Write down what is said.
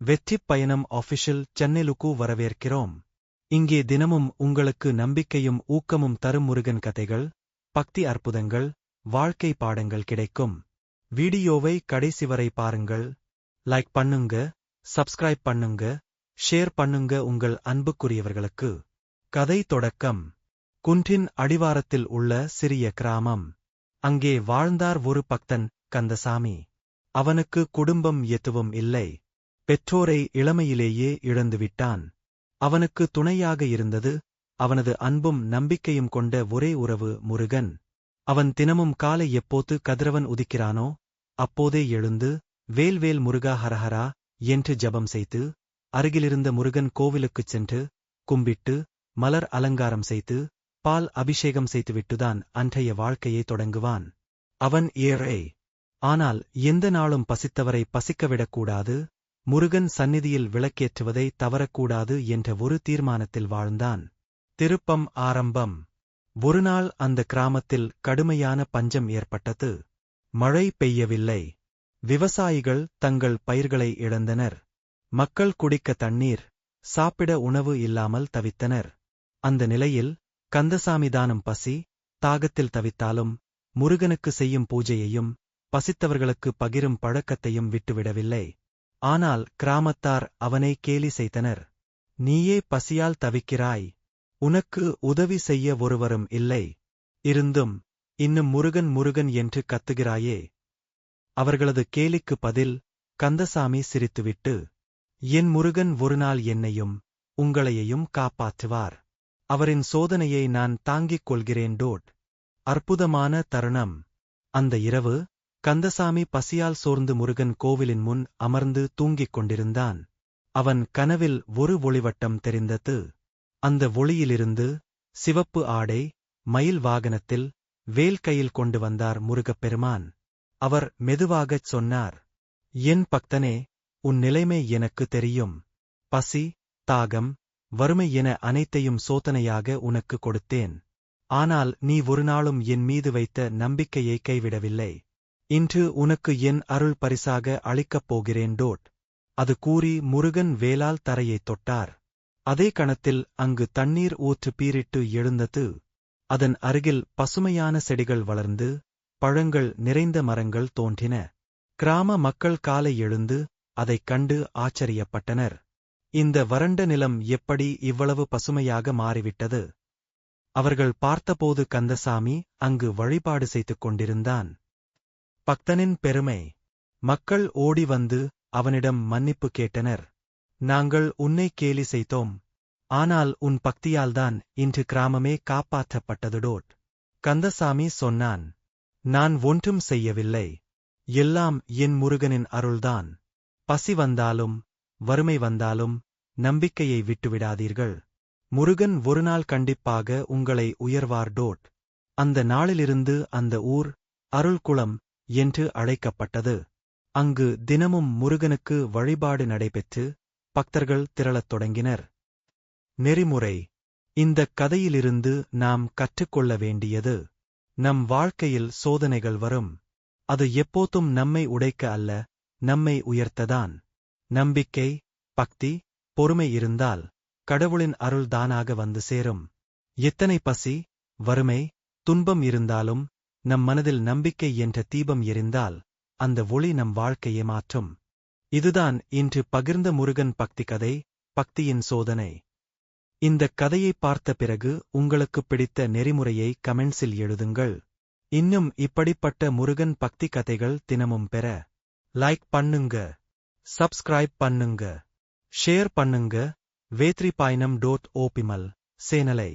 வெற்றிப் பயணம் ஆஃபிஷியல் சென்னலுக்கு வரவேற்கிறோம். இங்கே தினமும் உங்களுக்கு நம்பிக்கையும் ஊக்கமும் தரும் முருகன் கதைகள் பக்தி அற்புதங்கள் வாழ்க்கை பாடங்கள் கிடைக்கும். வீடியோவை கடைசி வரை பாருங்கள். லைக் பண்ணுங்க சப்ஸ்கிரைப் பண்ணுங்க ஷேர் பண்ணுங்க உங்கள் அன்புக்குரியவர்களுக்கு. கதை தொடக்கம். குன்றின் அடிவாரத்தில் உள்ள சிறிய கிராமம். அங்கே வாழ்ந்தார் ஒரு பக்தன் கந்தசாமி. அவனுக்கு குடும்பம் எதுவும் இல்லை. பெற்றோரை இளமையிலேயே இழந்துவிட்டான். அவனுக்கு துணையாக இருந்தது அவனது அன்பும் நம்பிக்கையும் கொண்ட ஒரே உறவு முருகன். அவன் தினமும் காலை எப்போது கதிரவன் உதிக்கிறானோ அப்போதே எழுந்து வேல்வேல் முருகா ஹரஹரா என்று ஜபம் செய்து அருகிலிருந்த முருகன் கோவிலுக்குச் சென்று கும்பிட்டு மலர் அலங்காரம் செய்து பால் அபிஷேகம் செய்துவிட்டுதான் அன்றைய வாழ்க்கையை தொடங்குவான். அவன் ஏழை. ஆனால் எந்த நாளும் பசித்தவரை பசிக்கவிடக்கூடாது முருகன் சந்நிதியில் விளக்கேற்றுவதை தவறக்கூடாது என்ற ஒரு தீர்மானத்தில் வாழ்ந்தான். திருப்பம் ஆரம்பம். ஒருநாள் அந்த கிராமத்தில் கடுமையான பஞ்சம் ஏற்பட்டது. மழை பெய்யவில்லை. விவசாயிகள் தங்கள் பயிர்களை இழந்தனர். மக்கள் குடிக்க தண்ணீர் சாப்பிட உணவு இல்லாமல் தவித்தனர். அந்த நிலையில் கந்தசாமி தானம் பசி தாகத்தில் தவித்தாலும் முருகனுக்கு செய்யும் பூஜையையும் பசித்தவர்களுக்கு பகிரும் பழக்கத்தையும் விட்டுவிடவில்லை. ஆனால் கிராமத்தார் அவனை கேலி செய்தனர். நீயே பசியால் தவிக்கிறாய். உனக்கு உதவி செய்ய ஒருவரும் இல்லை. இருந்தும் இன்னும் முருகன் முருகன் என்று கத்துகிறாயே. அவர்களது கேலிக்கு பதில் கந்தசாமி சிரித்துவிட்டு என் முருகன் ஒருநாள் என்னையும் உங்களையையும் காப்பாற்றுவார். அவரின் சோதனையை நான் தாங்கிக் கொள்கிறேன் டோட். அற்புதமான தருணம். அந்த இரவு கந்தசாமி பசியால் சோர்ந்து முருகன் கோவிலின் முன் அமர்ந்து தூங்கிக் கொண்டிருந்தான். அவன் கனவில் ஒரு ஒளிவட்டம் தெரிந்தது. அந்த ஒளியிலிருந்து சிவப்பு ஆடை மயில் வாகனத்தில் வேல் கையில் கொண்டு வந்தார் முருகப்பெருமான். அவர் மெதுவாகச் சொன்னார் என் பக்தனே உன் நிலைமை எனக்கு தெரியும். பசி தாகம் வறுமை என அனைத்தையும் சோதனையாக உனக்கு கொடுத்தேன். ஆனால் நீ ஒருநாளும் என் மீது வைத்த நம்பிக்கையை கைவிடவில்லை. இன்று உனக்கு என் அருள் பரிசாக அளிக்கப் போகிறேன் டோட். அது கூறி முருகன் வேலால் தரையைத் தொட்டார். அதே கணத்தில் அங்கு தண்ணீர் ஊற்று பீரிட்டு எழுந்தது. அதன் அருகில் பசுமையான செடிகள் வளர்ந்து பழங்கள் நிறைந்த மரங்கள் தோன்றின. கிராம மக்கள் காலை எழுந்து அதைக் கண்டு ஆச்சரியப்பட்டனர். இந்த வறண்ட நிலம் எப்படி இவ்வளவு பசுமையாக மாறிவிட்டது? அவர்கள் பார்த்தபோது கந்தசாமி அங்கு வழிபாடு செய்து கொண்டிருந்தான். பக்தனின் பெருமை. மக்கள் ஓடி வந்து அவனிடம் மன்னிப்பு கேட்டனர். நாங்கள் உன்னை கேலி செய்தோம். ஆனால் உன் பக்தியால்தான் இன்று கிராமமே காப்பாற்றப்பட்டது டோட் கந்தசாமி சொன்னான். நான் ஒன்றும் செய்யவில்லை. எல்லாம் என் முருகனின் அருள்தான். பசி வந்தாலும் வறுமை வந்தாலும் நம்பிக்கையை விட்டுவிடாதீர்கள். முருகன் ஒருநாள் கண்டிப்பாக உங்களை உயர்வார் டோட் அந்த நாளிலிருந்து அந்த ஊர் அருள்குளம் என்று அழைக்கப்பட்டது. அங்கு தினமும் முருகனுக்கு வழிபாடு நடைபெற்று பக்தர்கள் திரளத் தொடங்கினர். நெறிமுறை. இந்தக் கதையிலிருந்து நாம் கற்றுக்கொள்ள வேண்டியது நம் வாழ்க்கையில் சோதனைகள் வரும். அது எப்போதும் நம்மை உடைக்க அல்ல நம்மை உயர்த்ததான். நம்பிக்கை பக்தி பொறுமை இருந்தால் கடவுளின் அருள் தானாக வந்து சேரும். எத்தனை பசி வறுமை துன்பம் இருந்தாலும் நம் மனதில் நம்பிக்கை என்ற தீபம் எரிந்தால் அந்த ஒளி நம் வாழ்க்கையை மாற்றும். இதுதான் இன்று பகிர்ந்த முருகன் பக்தி கதை பக்தியின் சோதனை. இந்த கதையை பார்த்த பிறகு உங்களுக்கு பிடித்த நெறிமுறையை கமெண்ட்ஸில் எழுதுங்கள். இன்னும் இப்படிப்பட்ட முருகன் பக்தி கதைகள் தினமும் பெற லைக் பண்ணுங்க சப்ஸ்கிரைப் பண்ணுங்க ஷேர் பண்ணுங்க. வேத்ரி பாயனம் டோட் ஓபிமல் சேனலை